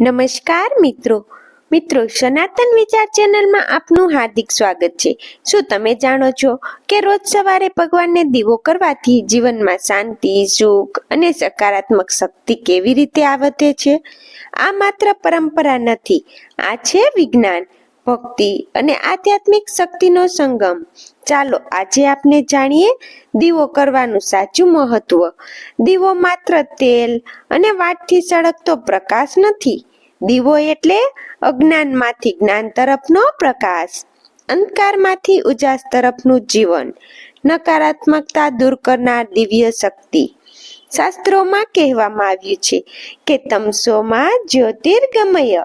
નમસ્કાર મિત્રો. મિત્રો, સનાતન વિચાર ચેનલમાં આપનું હાર્દિક સ્વાગત છે. શું તમે જાણો છો કે રોજ સવારે ભગવાનને દીવો કરવાથી જીવનમાં શાંતિ, સુખ અને સકારાત્મક શક્તિ કેવી રીતે આવતે છે? આ માત્ર પરંપરા નથી. આ છે વિજ્ઞાન. ભક્તિ અને આધ્યાત્મિક શક્તિનો સંગમ. ચાલો આજે આપણે જાણીએ દીવો કરવાનું સાચું મહત્વ. દીવો માત્ર તેલ અને વાટથી સળગતો પ્રકાશ નથી. દીવો એટલે અજ્ઞાનમાંથી જ્ઞાન તરફનો પ્રકાશ. અંધકારમાંથી ઉજાસ તરફનું જીવન. નકારાત્મકતા દૂર કરનાર દિવ્ય શક્તિ. શાસ્ત્રોમાં કહેવામાં આવ્યું છે કે તમસોમાં જ્યોતિર્ગમય.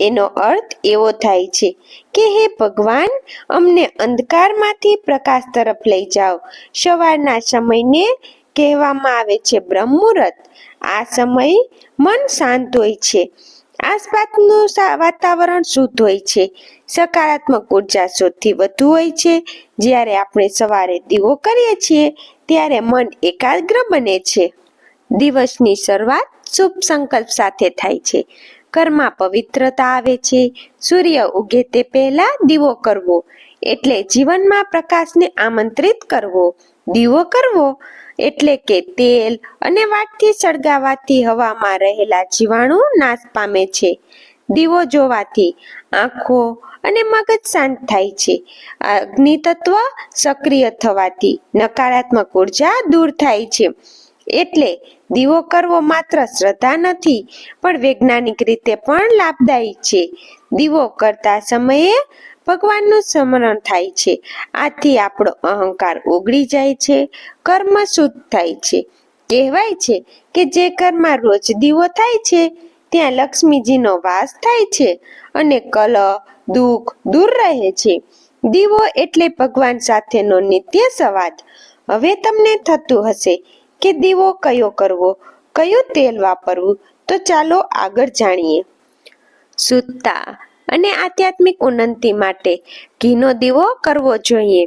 એનો અર્થ એવો થાય છે કે હે ભગવાન, અમને અંધકારમાંથી પ્રકાશ તરફ લઈ જાઓ. સવારના સમયને કહેવામાં આવે છે બ્રહ્મુહૂર્ત આ સમય મન શાંત હોય છે. આસપાસનું વાતાવરણ શુદ્ધ હોય છે. સકારાત્મક ઊર્જા સૌથી વધુ હોય છે. જ્યારે આપણે સવારે દીવો કરીએ છીએ, ત્યારે મન એકાગ્ર બને છે. દિવસની શરૂઆત શુભ સંકલ્પ સાથે થાય છે. ઘરમાં પવિત્રતા આવે છે. સૂર્ય ઉગે તે પહેલા દીવો કરવો એટલે જીવનમાં પ્રકાશને આમંત્રિત કરવો. દીવો કરવો એટલે કે તેલ અને વાટથી સળગાવાથી હવામાં રહેલા જીવાણુ નાશ પામે છે. દીવો જોવાથી આંખો અને મગજ શાંત થાય છે. અગ્નિ તત્વ સક્રિય થવાથી નકારાત્મક ઊર્જા દૂર થાય છે. એટલે દીવો કરવો માત્ર શ્રદ્ધા નથી, પણ વૈજ્ઞાનિક રીતે પણ લાભદાયી છે. દીવો કરતા સમયે ભગવાનનું સ્મરણ થાય છે. આથી આપણો અહંકાર ઓગળી જાય છે, કર્મ શુદ્ધ થાય છે. કહેવાય છે કે જે ઘરમાં રોજ દીવો થાય છે, ત્યાં લક્ષ્મીજીનો વાસ થાય છે અને કલહ, દુઃખ દૂર રહે છે. દીવો એટલે ભગવાન સાથેનો નિત્ય સંવાદ. હવે તમને થતું હશે કે દીવો કયો કરવો, કયું તેલ વાપરવું, તો ચાલો આગળ જાણીએ. શુદ્ધતા અને આધ્યાત્મિક ઉન્નતિ માટે ઘીનો દીવો કરવો જોઈએ.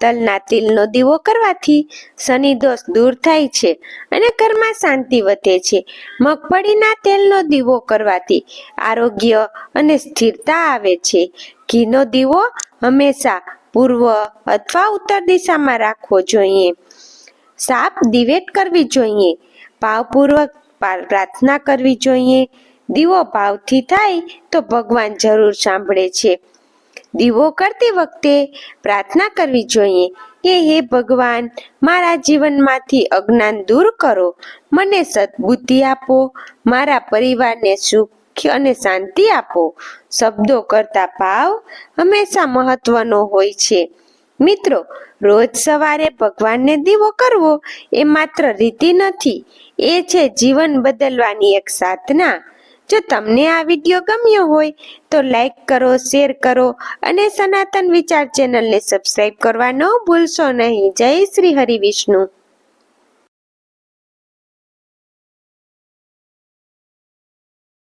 તલના તિલનો દીવો કરવાથી શનિ દોષ દૂર થાય છે અને ઘરમાં શાંતિ વધે છે. મગફળીના તેલનો દીવો કરવાથી આરોગ્ય અને સ્થિરતા આવે છે. ઘીનો દીવો હંમેશા પૂર્વ અથવા ઉત્તર દિશામાં રાખવો જોઈએ. સાપ દિવેટ કરવી જોઈએ, ભાવપૂર્વક પ્રાર્થના કરવી જોઈએ. દીવો ભાવથી થાય તો ભગવાન જરૂર સાંભળે છે. દીવો કરતી વખતે પ્રાર્થના કરવી જોઈએ કે, હે ભગવાન, મારા જીવનમાંથી અજ્ઞાન દૂર કરો. મને સદબુદ્ધિ આપો. મારા પરિવારને સુખ અને શાંતિ આપો. શબ્દો કરતા ભાવ હંમેશા મહત્વનો હોય છે. મિત્રો, રોજ સવારે ભગવાનને દીવો કરવો એ માત્ર રીતિ નથી, એ છે જીવન બદલવાની એક સાધના. જો તમને આ વીડિયો ગમ્યો હોય, તો લાઈક કરો, શેર કરો અને સનાતન વિચાર ચેનલને સબસ્ક્રાઈબ કરવા ન ભૂલશો નહીં. જય શ્રી હરિ વિષ્ણુ